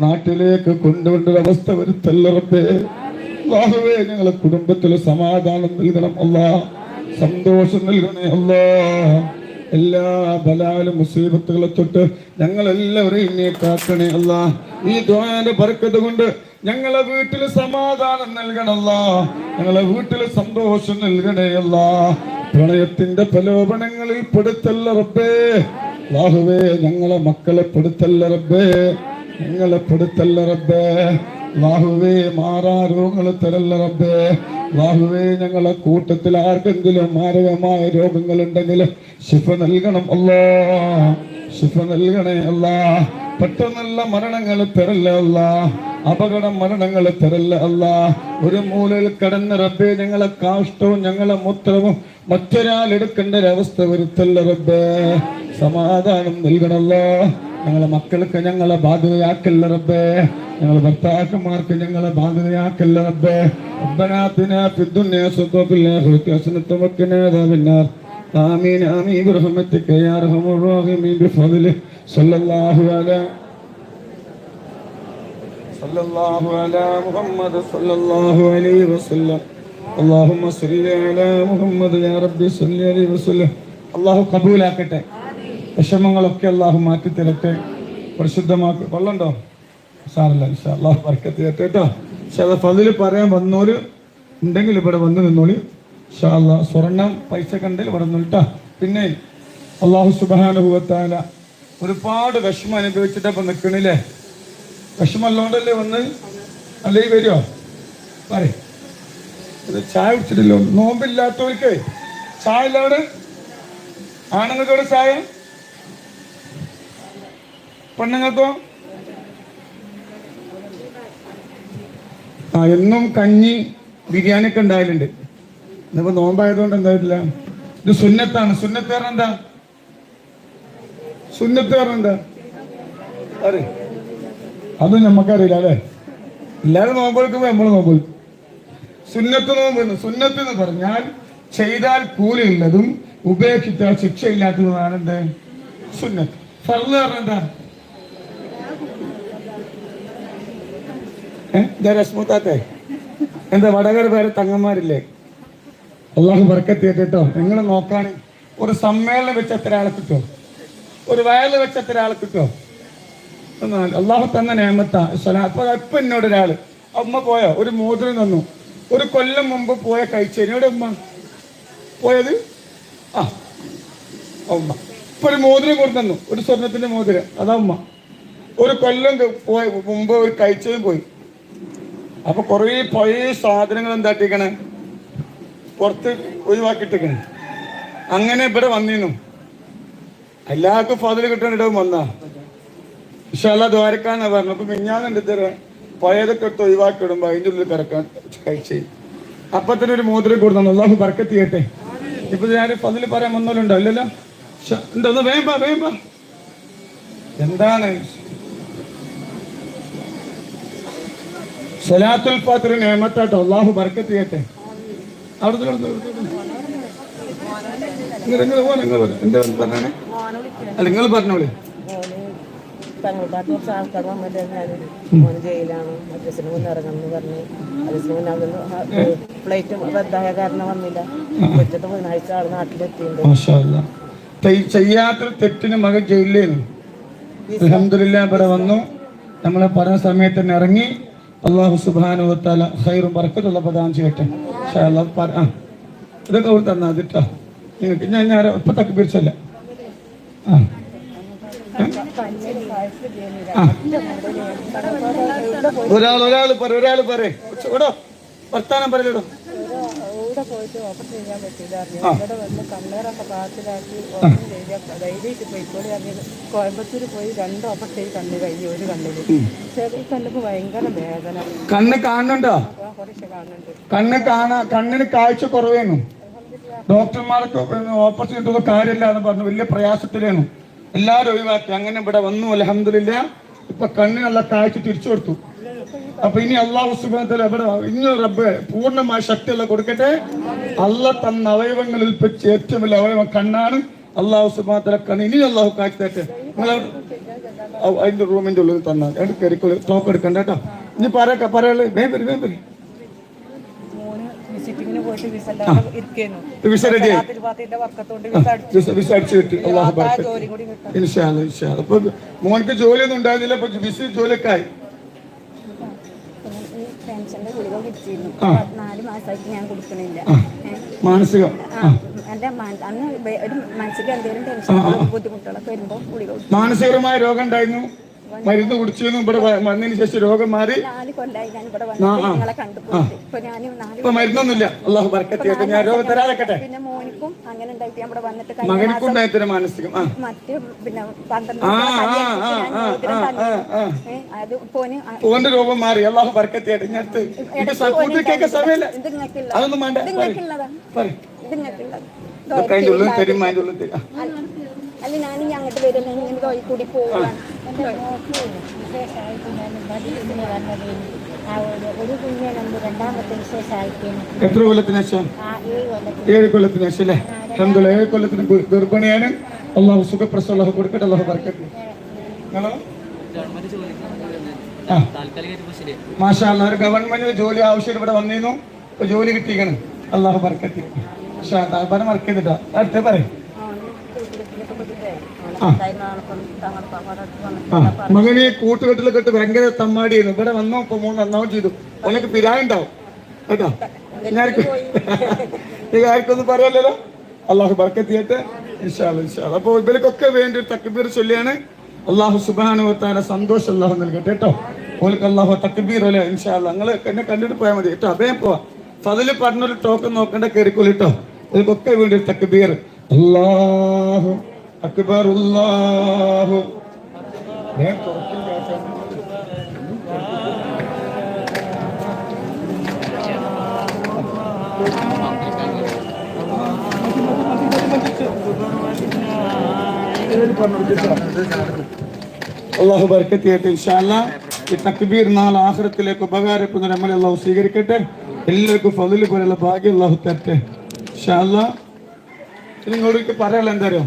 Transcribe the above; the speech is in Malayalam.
നാട്ടിലേക്ക് കൊണ്ടുവരേണ്ട അവസ്ഥ വരുത്തല്ല റബ്ബേ. ഞങ്ങളെ കുടുംബത്തിൽ സമാധാനം നൽകണം അല്ലാ. സന്തോഷം നൽകണേ അല്ലാ. എല്ലാ ബലാലും മുസീബത്തുകളെ തൊട്ട് ഞങ്ങളെല്ലാവരെയും നീ കാക്കണേ അല്ല. ഈ ദ്വാന്റെ ബർക്കത്ത് കൊണ്ട് ഞങ്ങളെ വീട്ടിൽ സമാധാനം നൽകണല്ല ഞങ്ങളെ വീട്ടിൽ സന്തോഷം നൽകണേ അല്ല. പ്രണയത്തിന്റെ പ്രലോഭനങ്ങളിൽ പെടുത്തല്ല റബ്ബേ. ലാഹുവേ ഞങ്ങളെ മക്കളെ പെടുത്തല്ല റബ്ബേ. ഞങ്ങളെ പെടുത്തല്ല റബ്ബേ. ലാഹുവേ മാറാ രോഗങ്ങൾ തരല്ല റബ്ബേ. ലാഹുവേ ഞങ്ങളെ കൂട്ടത്തിൽ ആർക്കെങ്കിലും മാരകമായ രോഗങ്ങൾ ഉണ്ടെങ്കിൽ ശിഫ നൽകണം അല്ലോ. ശിഫ നൽകണേ അല്ല. പെട്ടെന്നുള്ള മരണങ്ങൾ തരല്ല അല്ല. അപകട മരണങ്ങൾ തരല്ല അല്ല. ഒരു മൂലയിൽ കടന്ന റബ്ബേ ഞങ്ങളെ കാഷ്ടവും ഞങ്ങളെ മൂത്രവും മറ്റൊരാൾ എടുക്കേണ്ട ഒരവസ്ഥ വരുത്തല്ല റബ്ബേ. സമാധാനം നൽകണല്ലോ ഞങ്ങളെ മക്കൾക്ക് ഞങ്ങളെ ബാധ്യതയാക്കല്ല റബ്ബേ ഞങ്ങളെ ഭർത്താക്കന്മാർക്ക് ഞങ്ങളെ ബാധ്യതയാക്കല്ല റബ്ബേ ربنا آتنا في الدنيا حسنة وفي الآخرة حسنة وقنا عذاب النار آمين آمين برحمتك يا أرحم الراحمين بفضله صلى الله على صلى الله على محمد صلى الله عليه وسلم اللهم صل على محمد يا ربي صل عليه وسلم അള്ളാഹു കബൂലാക്കട്ടെ വിഷമങ്ങളൊക്കെ അള്ളാഹു മാറ്റി തരട്ടെ പരിശുദ്ധമാക്കി കൊള്ളണ്ടോ? സാറല്ല അള്ളാഹു ബർക്കത്ത് തരട്ടെ കേട്ടോ. പക്ഷെ അത് ഫതിൽ പറയാൻ വന്നോര് ഉണ്ടെങ്കിൽ ഇവിടെ വന്ന് നിന്നോളി. സ്വർണം പൈസ കണ്ടിൽ ഇവിടെ നിന്നിട്ടാ പിന്നെ അള്ളാഹു സുബാനുഭവത്താല ഒരുപാട് വിഷമം അനുഭവിച്ചിട്ടപ്പം നിൽക്കണില്ലേ വിഷമല്ലോണ്ടല്ലേ വന്ന്? അല്ലേ വരുമോ പറയേ. ചായ കുടിച്ചിട്ടില്ലോ? നോമ്പില്ലാത്തവർക്ക് ചായ ഇല്ല അവിടെ ആണുങ്ങൾക്ക് ഇവിടെ ചായ? പെണ്ണുങ്ങൾക്കോ? ആ എന്നും കഞ്ഞി ബിരിയാണി ഒക്കെ ഉണ്ടായാലുണ്ട്. ഇന്നിപ്പോ നോമ്പായതുകൊണ്ട് എന്തായിട്ടില്ല ഇത് സുന്നത്താണ്. സുന്നത്ത് കാരണം എന്താ? സുന്നത്ത് കാരണം എന്താ? അറി അതും നമുക്കറിയില്ല അല്ലേ? എല്ലാവരും നോമ്പ് നമ്മൾ നോമ്പ്. സുന്നത്ത് നോമ്പ് സുന്നത്ത് എന്ന് പറഞ്ഞാൽ ചെയ്താൽ കൂലിയുള്ളതും ഉപേക്ഷിച്ചാൽ ശിക്ഷയില്ലാത്തതുമാണ് എന്ത്? സുന്നത്ത്. ഫർൾ കാരണം എന്താ? രശ്മുത്താത്തെ എന്താ വടകര പേരെ തങ്ങന്മാരില്ലേ? അള്ളാഹു ബർക്കത്ത് നിങ്ങൾ നോക്കാണ്. ഒരു സമ്മേളനം വെച്ച് എത്ര ആളെ കിട്ടോ? ഒരു വയൽ വെച്ച് എത്ര ആളെ കിട്ടോ? എന്നാൽ അള്ളാഹു തന്ന നേമത്താ അപ്പൊ ഇപ്പൊ എന്നോട് ഒരാൾ അമ്മ പോയോ? ഒരു മോതിരം തന്നു. ഒരു കൊല്ലം മുമ്പ് പോയ കഴിച്ച. എന്നോട് ഉമ്മ പോയത്? ആ ഉമ്മ. ഇപ്പൊ ഒരു മോതിരം കൊടുത്തന്നു ഒരു സ്വർണത്തിന്റെ മോതിരം. അതാ ഉമ്മ. ഒരു കൊല്ലം പോയ മുമ്പ് ഒരു കഴിച്ചതും പോയി. അപ്പൊ കുറേ പഴയ സാധനങ്ങൾ എന്താട്ടിക്കണേ പുറത്ത് ഒഴിവാക്കിയിട്ടിക്കണേ. അങ്ങനെ ഇവിടെ വന്നിരുന്നു എല്ലാവർക്കും ഫതിൽ കിട്ടാൻ ഇടവും വന്നാ. അല്ല ദ്വാരക്കാന്നാ പറഞ്ഞു അപ്പൊ മിഞ്ഞാന്നുണ്ട് ഇത്തരം പഴയതൊക്കെ എടുത്ത് ഒഴിവാക്കി ഇടുമ്പോ അതിന്റെ ഉള്ളിൽ കിടക്കാൻ കഴിച്ച് അപ്പൊ തന്നെ ഒരു മോതിരം കൊടുത്തു അള്ളാഹു ബർക്കത്ത് ചെയ്യട്ടെ. ഇപ്പൊ ഞാൻ ഫതിൽ പറയാൻ വന്നോലുണ്ടോ അല്ലല്ലോ എന്താ വേമ്പ വേഗം വാ, വേഗം വാ. എന്താണ്? സലാത്തുൽ ഫാത്തിർ നേമത്താട്ടോ അള്ളാഹു ബർക്കത്ത് ചെയ്യട്ടെ. നിങ്ങൾ അല്ല നിങ്ങൾ പറഞ്ഞോളി തങ്ങൾക്കാട്ട് കുറച്ച് കാരണം വന്നില്ല തെറ്റിന് മകൻ ജയിലിലേನು അലഹമില്ല വന്നു. നമ്മളെ പറഞ്ഞ സമയത്ത് ഇറങ്ങി. അള്ളാഹു സുബാനുവത്താല ഹൈറും പറക്കത്തുള്ള പ്രധാനം ചെയ്യട്ടെ. ആ. ഇതൊക്കെ അവർ തന്നാ അതിട്ടോ നിങ്ങൾക്ക് ഞാൻ ഞാൻ ഇപ്പൊ തക്ക പിരിച്ചല്ല. ഒരാൾ ഒരാൾ പറ ഒരാൾ പറ. ഇവിടെ വർത്താനം പറയലോ പോയിട്ട് ഓപ്പറേഷൻ ചെയ്യാൻ പറ്റില്ല ഇവിടെ വന്ന് കണ്ണേറൊക്കെ പാത്തിലാക്കി ഓപ്പറേഷൻ ചെയ്ത ധൈര്യമായിട്ട് പോയിക്കോളി അറിഞ്ഞത് കോയമ്പത്തൂർ പോയി രണ്ട് ഓപ്പറേഷൻ ചെയ്ത് കണ്ണ് കഴിഞ്ഞു ഒരു കണ്ണിൽ. ചെറിയ കണ്ണിക്ക് ഭയങ്കര വേദന. കണ്ണ് കാണുന്നുണ്ടോ? കണ്ണ് കാണാ കണ്ണിന് കാഴ്ച കുറവേനു ഡോക്ടർമാർക്ക് ഓപ്പറേഷൻ ചെയ്തത് കാര്യമില്ല എന്ന് പറഞ്ഞു. വലിയ പ്രയാസത്തിലേനു എല്ലാവരും ഒഴിവാക്കി. അങ്ങനെ ഇവിടെ വന്നു അലഹമില്ല ഇപ്പൊ കണ്ണിനുള്ള കാഴ്ച തിരിച്ചു കൊടുത്തു. അപ്പൊ ഇനി അള്ളാഹു സുബാനത്തിൽ എവിടെ ഇന്ന് റബ്ബ് പൂർണമായ ശക്തിയുള്ള കൊടുക്കട്ടെ. അല്ല തന്ന അവയവങ്ങളിൽ വെച്ച് ഏറ്റവും വലിയ അവയവം കണ്ണാണ്. അള്ളാഹു സുബാനത്തിലെ കണ്ണ് ഇനി അള്ളാഹു കാഴ്ച നിങ്ങൾ അതിന്റെ റൂമിന്റെ ഉള്ളിൽ തന്നാൽ അവിടെ കയറിക്കോളി ടോക്ക് എടുക്കണ്ട കേട്ടോ. ഇനി പറയൊക്കെ പറയുള്ളൂ വേം വരും വേം വരും. വിസിറ്റിങ്ങിന് പോയിട്ട് വിസ ഇല്ലാതെ ഇരിക്കുന്നു വിസ റെഡി ആയി. തിരുവാതിന്റെ വർക്കത്തോണ്ട് വിസ അടിച്ചു വിസ വിസ അടിച്ചു കിട്ടി. ബർക്കത്ത്. ജോലി കൂടി കിട്ടാൻ ഇൻഷാല്ല ഇൻഷാല്ല മോനക്ക് ജോലിയൊന്നും ഉണ്ടായിരുന്നില്ല വിസ ജോലിയൊക്കെ ആയി. ഗുളിക കുടിച്ചിരുന്നു. നാല് മാസമായിട്ട് ഞാൻ കൊടുക്കണില്ല? മാനസികം. എന്റെ അന്ന് ഒരു മനസ്സിൽ എന്തെങ്കിലും ടെൻഷൻ ബുദ്ധിമുട്ടുകളൊക്കെ ഗുളിക മാനസികമായ രോഗം ഉണ്ടായിരുന്നു? മരുന്ന് കുടിച്ചിരുന്നു ഇവിടെ വന്നതിന് ശേഷം രോഗം മാറി. ഇപ്പൊ മരുന്നൊന്നുമില്ല. അള്ളാഹു ബർക്കത്ത് ഞാൻ രോഗം തരാതെക്കട്ടെ പിന്നെ മോനിക്കും അങ്ങനെ ഉണ്ടായിട്ട് ഇവിടെ വന്നിട്ട് കഴിഞ്ഞ മകനിക്കും ഉണ്ടായിത്തര മാനസികം. മറ്റ് പിന്നെ ഓന്റെ രോഗം മാറി. അള്ളാഹു ബർക്കത്ത് ചെയ്യട്ടെ ഞാൻ സമയമില്ല. അതൊന്നും വേണ്ട. പറയും. ഉള്ളിൽ തരും അതിന്റെ ഉള്ളിൽ തരും. അല്ല ഞാൻ അങ്ങോട്ട് വരില്ല ഇങ്ങനെ കൂടി പോവാണ്. എത്ര കൊല്ലത്തിന് ശേഷം? ഏഴ് കൊല്ലത്തിന് ശേഷം അല്ലേ? രണ്ടു ഏഴ് കൊല്ലത്തിന് ഗർഭിണിയാണ്. അള്ളാഹു സുഖപ്രസവം അള്ളാഹു കൊടുക്കട്ടെ അള്ളാഹു പറക്കട്ടെ ഹലോ? മാഷാ ഒരു ഗവൺമെന്റ് ജോലി ആവശ്യം ഇവിടെ വന്നിരുന്നു. ജോലി കിട്ടിയിരിക്കണം. അള്ളാഹു ബർക്കത്ത്. പറ മറക്കരുതിട്ടോ അടുത്ത പറയും. മകന് കൂട്ടുകെട്ടിലൊക്കെ ഇട്ട് ഭയങ്കര തമ്മാടിയായിരുന്നു. ഇവിടെ വന്നോ മൂന്ന് നന്നാവും ചെയ്തു. ഉനക്ക് പിരായുണ്ടാവും. കേട്ടോ? ഈ ആർക്കൊന്നും പറയാലോ അള്ളാഹു ബർക്കത്ത് ചെയ്യട്ടെ ഇൻഷാല്ല ഇൻഷാല്ല അപ്പൊ ഇവർക്കൊക്കെ വേണ്ടി തക്ബീർ ചൊല്ലിയാണ്. അള്ളാഹു സുബാനുവത്താന സന്തോഷം അള്ളാഹു നൽകട്ടെ കേട്ടോ? ഓൾക്ക് അള്ളാഹു തക്ബീർ അല്ലേ ഇൻഷാല്ല നിങ്ങൾ എന്നെ കണ്ടിട്ട് പോയാൽ മതി കേട്ടോ? അതേ പോവാ. ഫതിൽ പറഞ്ഞൊരു ടോക്കൺ നോക്കണ്ട കയറിക്കോളൂ കേട്ടോ? ഇവർക്കൊക്കെ വേണ്ടി തക്ബീർ. അള്ളാഹു അക്ബർ അള്ളാഹു ബർക്കത്ത് നാളെ ആഹ്റത്തിലേക്ക് ഉപകാരപ്പെടുന്ന നമ്മളെ അള്ളാഹു സ്വീകരിക്കട്ടെ. എല്ലാവർക്കും ഫതിൽ പോലെയുള്ള ഭാഗ്യം അള്ളാഹു തരട്ടെ. ഇൻഷാല്ല. ഇങ്ങോട്ടേക്ക് പറയാനുള്ള എന്താ അറിയോ?